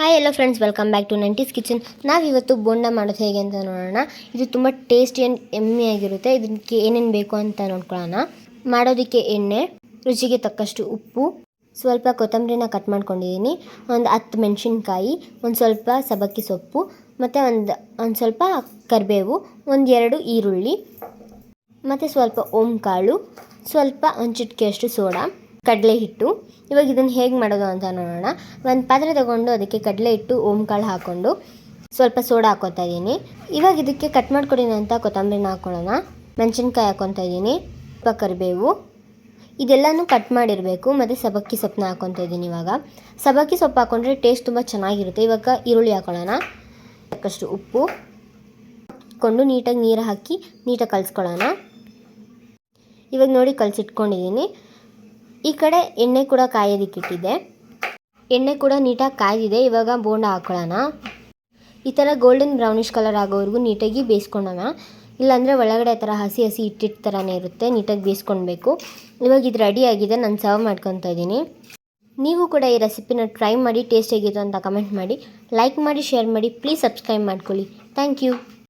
Hi ಎಲ್ಲ friends welcome back to nineties kitchen ನಾವು ಇವತ್ತು ಬೋಂಡ ಮಾಡೋದು ಹೇಗೆ ಅಂತ ನೋಡೋಣ. ಇದು ತುಂಬ ಟೇಸ್ಟಿ ಆ್ಯಂಡ್ ಎಮ್ಮಿ ಆಗಿರುತ್ತೆ. ಇದಕ್ಕೆ ಏನೇನು ಬೇಕು ಅಂತ ನೋಡ್ಕೊಳ್ಳೋಣ. ಮಾಡೋದಕ್ಕೆ ಎಣ್ಣೆ, ರುಚಿಗೆ ತಕ್ಕಷ್ಟು ಉಪ್ಪು, ಸ್ವಲ್ಪ ಕೊತ್ತಂಬರಿನ ಕಟ್ ಮಾಡ್ಕೊಂಡಿದ್ದೀನಿ. ಒಂದು ಹತ್ತು ಮೆಣಸಿನ್ಕಾಯಿ, ಒಂದು ಸ್ವಲ್ಪ ಸಬಕ್ಕಿ ಸೊಪ್ಪು, ಮತ್ತು ಒಂದು ಒಂದು ಸ್ವಲ್ಪ ಕರಿಬೇವು, ಒಂದು ಎರಡು ಈರುಳ್ಳಿ, ಮತ್ತು ಸ್ವಲ್ಪ ಓಂ ಕಾಳು ಸ್ವಲ್ಪ ಒಂದು ಚಿಟಿಕೆಯಷ್ಟು ಸೋಡಾ. ಕಡಲೆ ಹಿಟ್ಟು. ಇವಾಗ ಇದನ್ನು ಹೇಗೆ ಮಾಡೋದು ಅಂತ ನೋಡೋಣ. ಒಂದು ಪಾತ್ರೆ ತಗೊಂಡು ಅದಕ್ಕೆ ಕಡಲೆ ಹಿಟ್ಟು ಓಂ ಕಾಳು ಹಾಕ್ಕೊಂಡು ಸ್ವಲ್ಪ ಸೋಡಾ ಹಾಕ್ಕೊತಾ ಇದ್ದೀನಿ ಇವಾಗ ಇದಕ್ಕೆ ಕಟ್ ಮಾಡ್ಕೊಂಡಿರೋಂಥ ಕೊತ್ತಂಬರಿನ ಹಾಕ್ಕೊಳ್ಳೋಣ ಮೆಣಸಿನ್ಕಾಯಿ ಹಾಕ್ಕೊತಾ ಇದ್ದೀನಿ ಸ್ವಲ್ಪ ಕರಿಬೇವು. ಇದೆಲ್ಲನೂ ಕಟ್ ಮಾಡಿರಬೇಕು, ಮತ್ತು ಸಬಕ್ಕಿ ಸೊಪ್ಪನ್ನ ಹಾಕ್ಕೊತಾ ಇದ್ದೀನಿ ಇವಾಗ. ಸಬಕ್ಕಿ ಸೊಪ್ಪು ಹಾಕ್ಕೊಂಡ್ರೆ ಟೇಸ್ಟ್ ತುಂಬ ಚೆನ್ನಾಗಿರುತ್ತೆ. ಇವಾಗ ಈರುಳ್ಳಿ ಹಾಕ್ಕೊಳ್ಳೋಣ ಸಾಕಷ್ಟು ಉಪ್ಪು. ಹಾಕ್ಕೊಂಡು ನೀಟಾಗಿ ನೀರು ಹಾಕಿ, ನೀಟಾಗಿ ಕಲಿಸ್ಕೊಳ್ಳೋಣ. ಇವಾಗ ನೋಡಿ ಕಲಸಿಟ್ಕೊಂಡಿದ್ದೀನಿ ಈ ಕಡೆ ಎಣ್ಣೆ ಕೂಡ ಕಾಯೋದಕ್ಕಿಟ್ಟಿದ್ದೆ ಎಣ್ಣೆ ಕೂಡ ನೀಟಾಗಿ ಕಾಯ್ದಿದೆ, ಇವಾಗ ಬೋಂಡ ಹಾಕೊಳ್ಳೋಣ. ಈ ಥರ ಗೋಲ್ಡನ್ ಬ್ರೌನಿಷ್ ಕಲರ್ ಆಗೋವರೆಗೂ ನೀಟಾಗಿ ಬೇಯಿಸ್ಕೊಳ್ಳೋಣ. ಇಲ್ಲಾಂದರೆ ಒಳಗಡೆ ಥರ ಹಸಿ ಹಸಿ ಹಿಟ್ಟಿಟ್ಟು ಥರನೇ ಇರುತ್ತೆ, ನೀಟಾಗಿ ಬೇಯಿಸ್ಕೊಳ್ಬೇಕು. ಇವಾಗ ಇದು ರೆಡಿ ಆಗಿದೆ, ನಾನು ಸರ್ವ್ ಮಾಡ್ಕೊತಾ ಇದ್ದೀನಿ. ನೀವು ಕೂಡ ಈ ರೆಸಿಪಿನ ಟ್ರೈ ಮಾಡಿ ಟೇಸ್ಟ್ ಹೇಗಿತ್ತು ಅಂತ ಕಮೆಂಟ್ ಮಾಡಿ. ಲೈಕ್ ಮಾಡಿ ಶೇರ್ ಮಾಡಿ ಪ್ಲೀಸ್ ಸಬ್ಸ್ಕ್ರೈಬ್ ಮಾಡ್ಕೊಳ್ಳಿ. Thank you